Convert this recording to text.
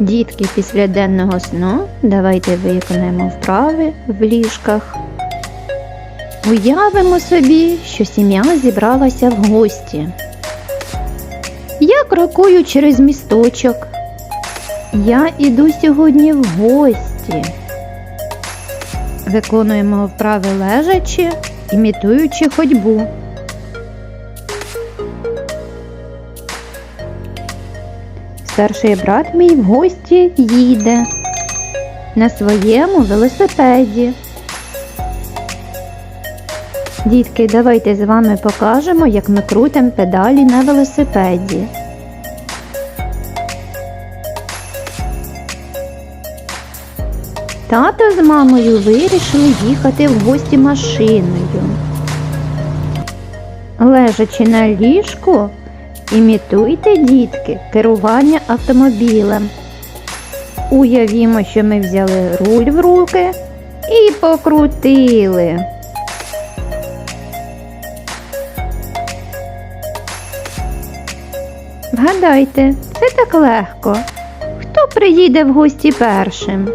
Дітки після денного сну давайте виконаємо вправи в ліжках. Уявимо собі, що сім'я зібралася в гості. Я крокую через місточок. Я іду сьогодні в гості. Виконуємо вправи лежачи, імітуючи ходьбу. Старший брат мій в гості їде на своєму велосипеді. Дітки, давайте з вами покажемо, як ми крутимо педалі на велосипеді. Тато з мамою вирішили їхати в гості машиною. Лежачи на ліжку, імітуйте, дітки, керування автомобілем. Уявімо, що ми взяли руль в руки і покрутили. Вгадайте, це так легко. Хто приїде в гості першим?